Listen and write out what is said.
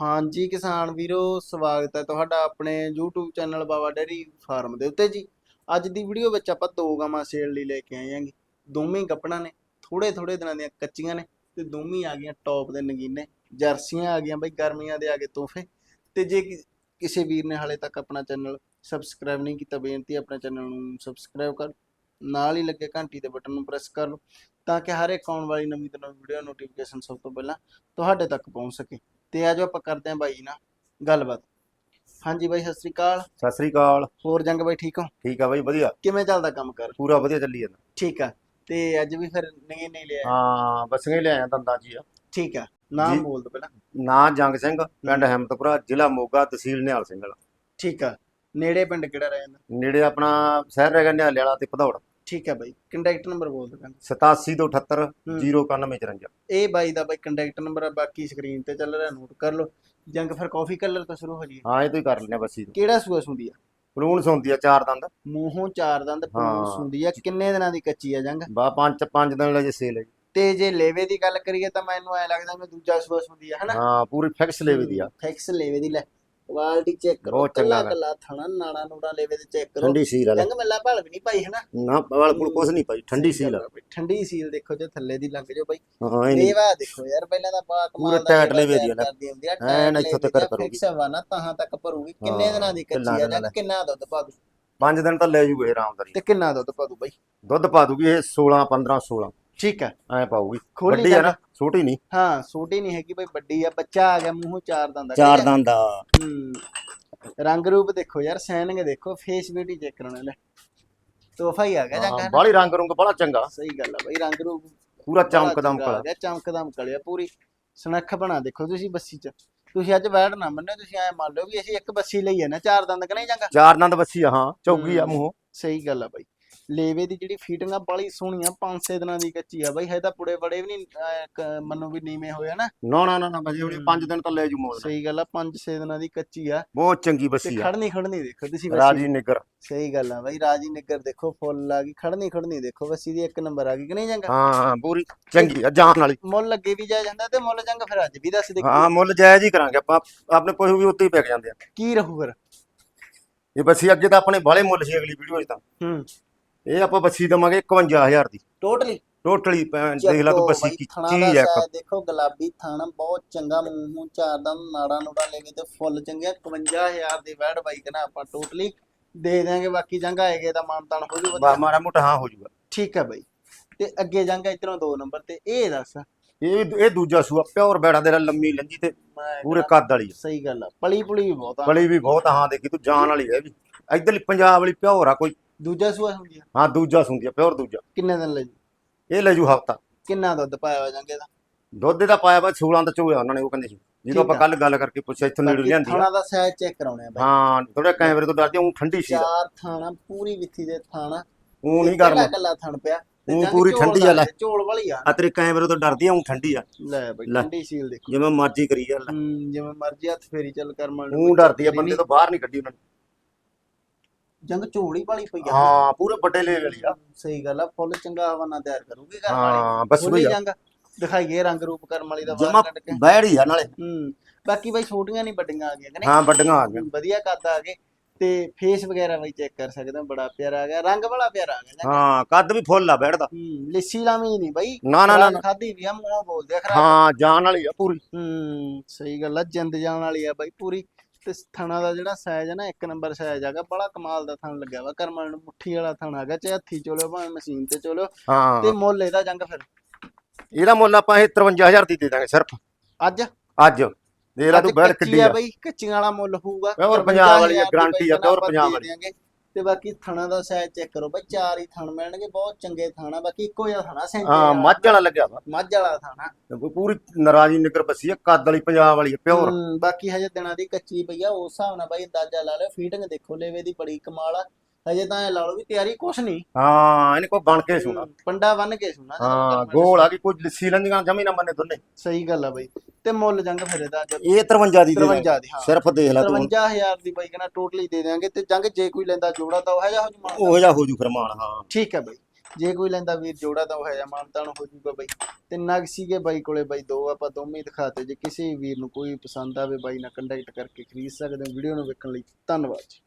ਹਾਂਜੀ ਕਿਸਾਨ ਵੀਰੋ, ਸਵਾਗਤ ਹੈ ਤੁਹਾਡਾ ਆਪਣੇ YouTube channel Baba dairy farm ਦੇ ਉੱਤੇ ਜੀ। ਅੱਜ ਦੀ ਵੀਡੀਓ ਵਿੱਚ ਆਪਾਂ ਦੋ ਗਾਵਾਂ ਸੇਲ ਲਈ ਲੈ ਕੇ ਆਏ ਆਂਗੇ ਦੋਵੇਂ ਗੱਪਣਾ ਨੇ ਥੋੜੇ ਥੋੜੇ ਦਿਨਾਂ ਦੀਆਂ ਕੱਚੀਆਂ ਨੇ ਤੇ ਦੋਵੇਂ ਆ ਗਈਆਂ ਟੌਪ ਦੇ ਨਗੀਨੇ। ਜਰਸੀਆਂ ਆ ਗਈਆਂ ਬਈ, ਗਰਮੀਆਂ ਦੇ ਆ ਗਏ ਤੋਹਫੇ। ਤੇ ਜੇ ਕਿਸੇ ਵੀਰ ਨੇ ਹਾਲੇ ਤੱਕ ਆਪਣਾ ਚੈਨਲ ਸਬਸਕ੍ਰਾਈਬ ਨਹੀਂ ਕੀਤਾ, ਬੇਨਤੀ ਆਪਣੇ ਚੈਨਲ ਨੂੰ ਸਬਸਕ੍ਰਾਈਬ ਕਰ। ਨਾਲ ਹੀ ਲੱਗੇ ਘੰਟੀ ਦੇ ਬਟਨ ਨੂੰ ਪ੍ਰੈਸ ਕਰ ਲਓ, ਤਾਂ ਕਿ ਹਰ ਇੱਕ ਆਉਣ ਵਾਲੀ ਨਵੀਂ ਤੋਂ ਨਵੀਂ ਵੀਡੀਓ ਨੋਟੀਫਿਕੇਸ਼ਨ ਸਭ ਤੋਂ ਪਹਿਲਾਂ ਤੁਹਾਡੇ ਤੱਕ ਪਹੁੰਚ ਸਕੇ। ਤੇ ਆਜੋ ਆਪਾਂ ਕਰਦੇ ਆਂ ਬਾਈ ਨਾਲ ਗੱਲਬਾਤ। ਹਾਂਜੀ ਬਾਈ ਸਤਿ ਸ੍ਰੀ ਅਕਾਲ। ਸਤਿ ਸ੍ਰੀ ਅਕਾਲ। ਹੋਰ ਜੰਗ ਬਾਈ ਠੀਕ ਹੋ? ਠੀਕ ਆ ਬਾਈ ਵਧੀਆ। ਕਿਵੇਂ ਚੱਲਦਾ ਕੰਮ ਕਰ? ਪੂਰਾ ਵਧੀਆ ਚੱਲੀ ਜਾਂਦਾ। ਠੀਕ ਆ। ਤੇ ਅੱਜ ਵੀ ਫਿਰ ਨਹੀਂ ਨਹੀਂ ਲਿਆ ਹਾਂ ਬਸੀਆਂ ਹੀ ਲਿਆਇਆ ਦੰਦਾਂ ਜੀ ਆ। ਠੀਕ ਆ। ਨਾਮ। ਬੋਲ ਦੋ ਪਹਿਲਾਂ। ਨਾਂ ਜੰਗ ਸਿੰਘ ਪਿੰਡ ਹਿੰਮਤਪੁਰਾ ਜ਼ਿਲ੍ਹਾ ਮੋਗਾ ਤਹਿਸੀਲ ਨਿਹਾਲ ਸਿੰਘ ਵਾਲਾ। ਠੀਕ ਆ। ਨੇੜੇ ਪਿੰਡ ਕਿਹੜਾ ਰਹਿ ਜਾਂਦਾ? ਨੇੜੇ ਆਪਣਾ ਸ਼ਹਿਰ ਰਹਿ ਗਿਆ ਨਿਹਾਲੇ ਵਾਲਾ ਤੇ ਭਦੌੜ। ਠੀਕ ਆ ਬਾਈ ਕੰਟੈਕਟ ਨੰਬਰ ਬੋਲ ਦੋ ਕਹਿੰਦੇ 87 ਤੋਂ 78 ਹੂੰ। 09154 ਇਹ ਬਾਈ ਦਾ ਬਾਈ ਕੰਟੈਕਟ ਨੰਬਰ ਆ ਬਾਕੀ ਸਕਰੀਨ ਤੇ ਚੱਲ ਰਿਹਾ ਨੋਟ ਕਰ ਲਓ। ਜੰਗ ਫਿਰ ਕਾਫੀ ਕਲਰ ਤੋਂ ਸ਼ੁਰੂ ਹੋ ਜੀ ਹਾਂ ਇਹ ਤੋਂ ਹੀ ਕਰ ਲੈਣੇ ਬੱਸੀ ਤੋਂ ਕਿਹੜਾ ਸੂਆ ਸੁੰਦੀ ਆ? ਪਲੂਣ ਸੁੰਦੀ ਆ ਚਾਰ ਦੰਦ। ਮੂੰਹੋਂ ਚਾਰ ਦੰਦ ਹਾਂ। ਸੁੰਦੀ ਆ। ਕਿੰਨੇ ਦਿਨਾਂ ਦੀ ਕੱਚੀ ਆ ਜੰਗ? ਬਾ ਪੰਜ ਪੰਜ ਦਿਨ ਲੈ ਜੇ ਸੇਲ ਹੈ। ਤੇ ਜੇ ਲੇਵੇ ਦੀ ਗੱਲ ਕਰੀਏ ਤਾਂ ਮੈਨੂੰ ਐ ਲੱਗਦਾ ਮੈਂ ਦੂਜਾ ਸੂਆ ਸੁੰਦੀ ਆ ਹਨਾ? ਹਾਂ ਪੂਰੀ ਫਿਕਸ ਲੇਵੇ ਦੀ ਆ। ਫਿਕਸ ਲੇਵੇ ਦੀ ਲੈ। ਕੁਆਲਿਟੀ ਚੈੱਕ ਕਰੋ ਬਹੁਤ ਚੰਗਾ ਗਾ। ਕੱਲਾ ਥਣਾ ਨਾੜਾ ਨੂੜਾ ਲੇਵੇ ਦੇ ਚੈੱਕ ਕਰੋ। ਠੰਡੀ ਸੀਲ ਵਾਲਾ। ਮੱਲਾ ਭਾਲ ਵੀ ਨਹੀਂ ਪਾਈ ਹਨਾ? ਨਾ ਵਾਲ ਕੋਲ ਕੁਛ ਨਹੀਂ ਪਾਈ ਠੰਡੀ ਸੀਲ ਠੰਡੀ ਸੀਲ ਦੇਖੋ ਜੇ ਥੱਲੇ ਦੀ ਲੰਘ ਜਾਓ ਬਾਈ। ਹਾਂ ਇਹ ਨਹੀਂ। ਦੇਖੋ ਯਾਰ ਪਹਿਲਾਂ ਤਾਂ ਪਾ ਕਮਾਲ ਪੂਰੇ ਟਾਇਟ ਲੇਵੇ ਦੀ ਆ ਨਾ। ਐਨ ਇੱਥੋਂ ਤੱਕ ਕਰੂਗੀ। ਫਿਕਸ ਵਾ ਨਾ ਤਾਹਾਂ ਤੱਕ ਭਰੂਗੀ। ਕਿੰਨੇ ਹਾਂ, ਦਿਨਾਂ ਦੀ ਕੱਚੀ ਕਿੰਨਾ ਆ ਦਿਨਾਂ ਜਾਂ ਦਾ। ਕਿੰਨਾ ਦੁੱਧ ਪਾ ਦੂ? ਪੰਜ ਦਿਨ ਤਾਂ ਲੈ ਜੂਗੇ ਇਹ ਆਰਾਮਦਾਰੀ ਤੇ ਕਿੰਨਾ ਦੁੱਧ ਪਾ ਦੂ ਬਾਈ? ਦੁੱਧ ਪਾ ਦੂਗੀ ਇਹ 16 15 16 ਠੀਕ ਆ ਐ ਖੋਲੀ ਵੱਡੀ ਆ ਨਾ। ਛੋਟੀ ਨਹੀਂ। ਹਾਂ ਛੋਟੀ ਨਹੀਂ ਹੈਗੀ ਬਾਈ ਵੱਡੀ ਆ ਬੱਚਾ ਆ ਗਿਆ ਮੂੰਹੋਂ ਚਾਰ ਦੰਦ ਚਾਰ ਦੰਦ ਹੂੰ ਰੰਗ ਰੂਪ ਦੇਖੋ ਯਾਰ ਸੈਨਿੰਗ ਦੇਖੋ ਫੇਸ ਬਿਊਟੀ ਚੈੱਕ ਕਰਨਾ ਲੈ। ਤੋਹਫਾ ਹੀ ਆ ਗਿਆ ਜੰਗ ਹੈ ਬਾਲੀ ਰੰਗ ਰੁੰਗ ਬੜਾ ਚੰਗਾ। ਸਹੀ ਗੱਲ ਆ ਬਈ ਰੰਗ ਰੂਪ ਪੂਰਾ ਬੜਾ ਚਮਕਦਮ ਚੰਗਾ ਆ ਕਲਾ ਗਿਆ ਚਮਕਦਮ ਕਲਿਆ ਪੂਰੀ ਸਨੱਖ ਬਣਾ ਦੇਖੋ ਤੁਸੀਂ ਬੱਸੀ ਚ। ਤੁਸੀਂ ਅੱਜ ਬੈਠ ਨਾ ਮੰਨੋ ਤੁਸੀਂ ਐ ਮੰਨ ਲਓ ਵੀ ਅਸੀਂ ਇੱਕ ਬੱਸੀ ਲਈ ਹੈ ਨਾ ਚਾਰ ਦੰਦ ਕਿ ਨਹੀਂ ਜਾਂਗਾ ਚਾਰ ਦੰਦ ਬੱਸੀ ਆ ਹਾਂ ਚੌਗੀ ਆ। ਮੂੰਹ। ਸਹੀ ਗੱਲ ਆ ਬਾਈ। ਲੇਵੇ ਦੀ ਜਿਹੜੀ ਫੀਟਿੰਗ ਆ ਬੜੀ ਸੋਹਣੀ ਆ 5-6 ਦਿਨਾਂ ਦੀ ਕੱਚੀ ਆ ਬਾਈ ਹੈ ਤਾਂ ਪੁੜੇ ਬੜੇ ਵੀ ਨਹੀਂ ਮੰਨੋ ਵੀ ਨੀਵੇਂ ਹੋਏ ਆ ਨਾ। ਨਾ ਨਾ ਨਾ ਬਜੇ ਉਹਨੇ ਹੂੰ। ਪੰਜ ਦਿਨ ਤਾਂ ਲੈ ਜੂ ਮੋੜ ਸਹੀ ਗੱਲ ਆ 5-6 ਦਿਨਾਂ ਦੀ ਕੱਚੀ ਆ। ਬਹੁਤ ਚੰਗੀ ਬੱਸੀ ਆ। ਖੜਨੀ ਖੜਨੀ ਦੇਖੋ ਤੁਸੀਂ ਬੱਸੀ। ਰਾਜੀ ਨਿਗਰ। ਸਹੀ ਗੱਲ ਆ ਬਾਈ ਰਾਜੀ ਨਿੱਗਰ ਦੇਖੋ ਫੁੱਲ ਆ ਗਈ ਖੜਨੀ ਖੜਨੀ ਦੇਖੋ ਬੱਸੀ ਦੀ ਇੱਕ ਨੰਬਰ ਆ ਗਈ ਕਿ ਨਹੀਂ ਜਾਂਗਾ ਹਾਂ ਹਾਂ ਪੂਰੀ ਚੰਗੀ ਆ ਜਾਨ ਵਾਲੀ। ਮੁੱਲ ਅੱਗੇ ਵੀ ਜਾ ਜਾਂਦਾ ਤੇ ਮੁੱਲ ਜੰਗ ਫਿਰ ਅੱਜ ਵੀ ਦੱਸ ਦੇ ਹਾਂ ਮੁੱਲ ਜਾਇਜ਼ ਹੀ ਕਰਾਂਗੇ ਆਪਾਂ ਆਪਣੇ ਕੋਲ ਵੀ ਉੱਤੇ ਹੀ ਪੈਕ ਜਾਂਦੇ ਆ। ਕੀ ਰਹੂ ਫਿਰ? ਇਹ ਬੱਸੀ ਅੱਗੇ ਤਾਂ ਆਪਣੇ ਬਾਲੇ ਮੁੱਲ ਸੀ ਅਗਲੀ ਵੀਡੀਓ 'ਚ ਤਾਂ। ਹੂੰ। ਇਹ ਆਪਾਂ ਬੱਸੀ ਦਵਾਂਗੇ 51000 ਦੀ। ਟੋਟਲੀ ਟੋਟਲੀ ਦੇਖ ਲੈ ਤੂੰ ਬੱਸੀ ਕੀ ਚੀਜ਼ ਇੱਕ। ਦੇਖੋ ਗੁਲਾਬੀ ਥਾਣਾ ਬਹੁਤ ਚੰਗਾ ਮੂੰਹੋਂ ਚਾਰ ਦਾ ਨਾੜਾ ਨੂੜਾ ਲੈ ਕੇ ਤੇ ਫੁੱਲ ਚੰਗੇ 51000 ਦੀ ਵੈੜ ਬਾਈ ਕਹਿੰਦਾ ਆਪਾਂ ਟੋਟਲੀ ਦੇ ਦਿਆਂਗੇ ਬਾਕੀ ਜੰਗ ਆਏਗੇ ਤਾਂ ਮਾਨਤਾਨ ਹੋ ਜੂ ਬਾ ਵਧੀਆ ਮਾਰਾ ਮੋਟਾ ਹਾਂ ਹੋ ਜੂਗਾ। ਠੀਕ ਹੈ ਬਾਈ। ਤੇ ਅੱਗੇ ਜੰਗ ਇਧਰੋਂ ਦੋ ਨੰਬਰ ਤੇ ਇਹ ਦੱਸ। ਇਹ ਇਹ ਦੂਜਾ ਸੂਆ ਪਿਓਰ ਬੈੜਾ ਦੇ ਨਾਲ ਲੰਮੀ ਲੰਜੀ ਤੇ ਪੂਰੇ ਕੱਦ ਵਾਲੀ। ਸਹੀ ਗੱਲ ਆ ਪਲੀ ਪੁਲੀ ਵੀ ਬਹੁਤ ਆ। ਬਲੀ ਵੀ ਬਹੁਤ ਆ, ਹਾਂ ਦੇਖੀ ਤੂੰ ਜਾਨ ਵਾਲੀ ਹੈ ਵੀ। ਇਧਰਲੀ ਪੰਜਾਬ ਵਾਲੀ ਪਿਓਰ ਆ ਕੋਈ। ਦੂਜਾ ਸੂਆ ਹੁੰਦੀ ਆ ਹਾਂ ਦੂਜਾ ਸੁੰਦੀ ਆ ਪਿਓਰ ਦੂਜਾ। ਕਿੰਨੇ ਦਿਨ ਲੈ ਜੀ ਇਹ ਲੈ ਜੂ ਹਫਤਾ। ਕਿੰਨਾ ਦੁੱਧ ਪਾਇਆ ਹੋ ਜਾਂਗੇ ਦਾ? ਦੁੱਧ ਦਾ ਪਾਇਆ ਵਾ 16 ਦਾ ਚੋਇਆ ਉਹਨਾਂ ਨੇ ਉਹ ਕਹਿੰਦੇ ਸੀ। ਜਦੋਂ ਆਪਾਂ। ਕੱਲ ਗੱਲ ਕਰਕੇ ਪੁੱਛਿਆ ਇੱਥੋਂ ਨੇੜੇ ਲਿਆਂਦੀ ਆ। ਥਾਣਾ ਦਾ ਸਾਈਜ਼ ਚੈੱਕ ਕਰਾਉਣੇ ਆ ਬਾਈ। ਹਾਂ ਥੋੜਾ ਕੈਮਰੇ ਤੋਂ ਡਰਦੀ ਉਹ ਠੰਡੀ ਸੀ। ਚਾਰ ਥਾਣਾ ਪੂਰੀ ਵਿੱਥੀ ਦੇ ਥਾਣਾ। ਉਹ ਨਹੀਂ ਗਰਮ। ਕੱਲਾ ਥਣ ਪਿਆ। ਤੇ ਊਂ ਪੂਰੀ ਝੋਲ ਠੰਡੀ ਦਾ ਆ ਲੈ। ਝੋਲ ਵਾਲੀ ਆ ਆ ਤੇਰੇ ਕੈਮਰੇ ਤੋਂ ਡਰਦੀ ਆ ਉਹ ਠੰਡੀ ਆ। ਲੈ ਬਈ ਲੈ। ਠੰਡੀ ਸੀਲ ਦੇਖੋ। ਜਿਵੇਂ ਮਰਜ਼ੀ ਕਰੀ ਜਾ ਲੈ। ਹੂੰ ਜਿਵੇਂ ਮਰਜ਼ੀ ਹੱਥ ਫੇਰੀ ਚੱਲ ਕਰ ਮੰਨ ਉਹ ਡਰਦੀ ਆ ਬੰਦੇ ਤੋਂ ਬਾਹਰ ਨਹੀਂ ਕੱਢੀ ਉਹਨਾਂ ਨੇ। ਜੰਗ ਝੋਲੀ ਵਾਲੀ ਪਈ ਆ। ਹਾਂ ਪੂਰੇ ਵੱਡੇ ਲੈ ਵਾਲੀ ਆ। ਸਹੀ ਗੱਲ ਆ ਫੁੱਲ ਚੰਗਾ ਹਵਾਨਾ ਤਿਆਰ ਕਰੂਗੀ ਹਾਂ, ਵਾਲੀ। ਬਸ ਖੋਲੀ ਬਈ। ਜੰਗ ਦਿਖਾਈਏ ਰੰਗ ਰੂਪ ਕਰਮ ਵਾਲੀ ਦਾ ਬਾਹਰ ਕੱਢ ਕੇ। ਬੈੜੀ ਆ ਨਾਲੇ। ਹੂੰ ਬਾਕੀ ਬਈ ਛੋਟੀਆਂ ਨਹੀਂ ਵੱਡੀਆਂ ਆ ਗਈਆਂ ਕਿ ਨਹੀਂ? ਹਾਂ ਵੱਡੀਆਂ ਆ ਗਈਆਂ। ਵਧੀਆ ਕੱਦ ਆ ਗਏ। ਤੇ ਫੇਸ ਵਗੈਰਾ ਬਈ ਚੈੱਕ ਕਰ ਸਕਦੇ ਹੋ ਬੜਾ ਪਿਆਰਾ ਆ ਗਿਆ। ਰੰਗ ਬੜਾ ਪਿਆਰਾ ਆ ਗਿਆ। ਹਾਂ ਕੱਦ ਵੀ ਫੁੱਲ ਆ ਬੈੜਦਾ ਹੂੰ ਲਿੱਸੀ ਲਾਵੀਂ ਨਹੀਂ ਬਈ। ਨਾ ਨਾ ਨਾ। ਖਾਦੀ ਵੀ ਆ ਮੂੰਹੋਂ ਬੋਲਦੇ ਆ ਖਰਾਬ। ਹਾਂ ਜਾਨ ਵਾਲੀ ਆ ਪੂਰੀ। ਹੂੰ ਸਹੀ ਗੱਲ ਆ ਜਿੰਦ ਜਾਣ ਵਾਲੀ ਆ ਬਾਈ ਪੂਰੀ। ਤੇ ਥਣਾ ਦਾ ਜਿਹੜਾ ਸਾਈਜ਼ ਆ ਨਾ ਇੱਕ ਨੰਬਰ ਸਾਈਜ਼ ਆਗਾ ਬੜਾ ਕਮਾਲ ਦਾ ਥਣ ਲੱਗਿਆ ਵਾ। ਕਰਮਲ ਨੂੰ ਮੁੱਠੀ ਵਾਲਾ ਥਣ ਆਗਾ ਚਾਹੇ ਹੱਥੀ ਚੋਲਿਓ ਭਾਵੇਂ ਮਸ਼ੀਨ ਤੇ ਚੋਲਿਓ। ਤੇ ਹਾਂ ਮੁੱਲ ਇਹਦਾ ਜੰਗ ਫਿਰ। ਇਹਦਾ ਮੁੱਲ ਆਪਾਂ ਇਹ 53000 ਦੀ ਦੇ ਦਾਂਗੇ ਸਿਰਫ। ਅੱਜ? ਅੱਜ। ਦੇ ਲਾ ਅੱਜ ਤੂੰ ਕੱਚੀ ਕਿੱਡੀ ਆ। ਬਈ। ਕੱਚੀਆਂ ਵਾਲਾ ਮੁੱਲ ਹੋਊਗਾ। ਪੰਜਾਬ ਵਾਲੀ ਆ, 53,000 ਦੀ guarantee ਆ, pure ਆਪਾਂ ਪੰਜਾਬ ਦੇ ਵਾਲੀ। ਤੇ ਬਾਕੀ ਥਣਾ ਦਾ ਸਾਈਜ਼ ਚੈੱਕ ਕਰੋ ਬਈ ਚਾਰ ਹੀ ਥਣ ਮਿਲਣਗੇ ਬਹੁਤ ਚੰਗੇ ਥਾਣਾ ਬਾਕੀ ਇੱਕੋ ਜਿਹਾ ਥਾਣਾ ਸੈਂਟਰ ਹਾਂ ਮੱਝ ਵਾਲਾ ਲੱਗਿਆ ਵਾ। ਮੱਝ ਵਾਲਾ ਥਾਣਾ। ਪੂਰੀ ਨਾਰਾਜ਼ੀ ਨਿਕਰ ਬੱਸੀ ਆ ਕੱਦ ਵਾਲੀ ਪੰਜਾਬ ਵਾਲੀ ਪਿਓਰ। ਬਾਕੀ ਹਜੇ ਦਿਨਾਂ ਦੀ ਕੱਚੀ ਪਈ ਆ ਉਸ ਹਿਸਾਬ ਨਾਲ ਬਾਈ ਅੰਦਾਜ਼ਾ ਲਾ ਲਿਓ ਫੀਟਿੰਗ ਦੇਖੋ ਲੇਵੇ ਦੀ ਬੜੀ ਕਮਾਲ ਆ। ਹਜੇ ਤਾਂ ਇਹ ਲਾ ਲਓ ਵੀ ਤਿਆਰੀ ਕੁਛ ਨਹੀਂ। ਹਾਂ ਇਹਨੇ ਕੋ ਬਣ ਕੇ ਸੁਣਾ। ਪੰਡਾ ਬੰਨ ਕੇ ਸੁਣਾ। ਹਾਂ ਗੋਲ ਆ ਕਿ ਕੁਝ ਲਿੱਸੀ ਲੰਦੀਆਂ ਜਮੀ ਨਾ ਮੰਨੇ ਦੋਨੇ ਸਹੀ ਗੱਲ ਆ ਬਾਈ। ਤੇ ਮੁੱਲ ਜੰਗ ਫਿਰ ਇਹਦਾ ਅੱਜ ਇਹ 53 ਦੀ ਦੇ ਦਾਂਗੇ 53 ਦੀ ਹਾਂ। ਸਿਰਫ ਦੇਖ ਲੈ ਤੂੰ 53000 ਦੀ ਬਾਈ ਕਹਿੰਦਾ ਟੋਟਲੀ ਦੇ ਦੇਾਂਗੇ ਤੇ ਜੰਗ ਜੇ ਕੋਈ ਲੈਂਦਾ ਜੋੜਾ ਤਾਂ ਉਹ ਹੈ ਜਾ ਹੋ ਜਮਾ ਉਹ ਜਾ ਹੋ ਜੂ ਫਰਮਾਨ ਹਾਂ। ਠੀਕ ਹੈ ਬਾਈ। ਜੇ ਕੋਈ ਲੈਂਦਾ ਵੀਰ ਜੋੜਾ ਤਾਂ ਉਹ ਹੈ ਜਾਂ ਮਾਨਤਾਨ ਹੋ ਜੂਗਾ ਬਾਈ। ਤੇ ਨਗ ਸੀਗੇ ਬਾਈ ਕੋਲੇ ਬਾਈ ਦੋ ਆਪਾਂ ਦੋਵੇਂ ਦਿਖਾਤੇ। ਜੇ ਕਿਸੇ ਵੀਰ ਨੂੰ ਕੋਈ ਪਸੰਦ ਆਵੇ ਬਾਈ ਨਾਲ ਕੰਟੈਕਟ ਕਰਕੇ ਖਰੀਦ ਸਕਦੇ ਹੋ। ਵੀਡੀਓ ਨੂੰ ਵੇਖਣ ਲਈ ਧੰਨਵਾਦ ਜੀ।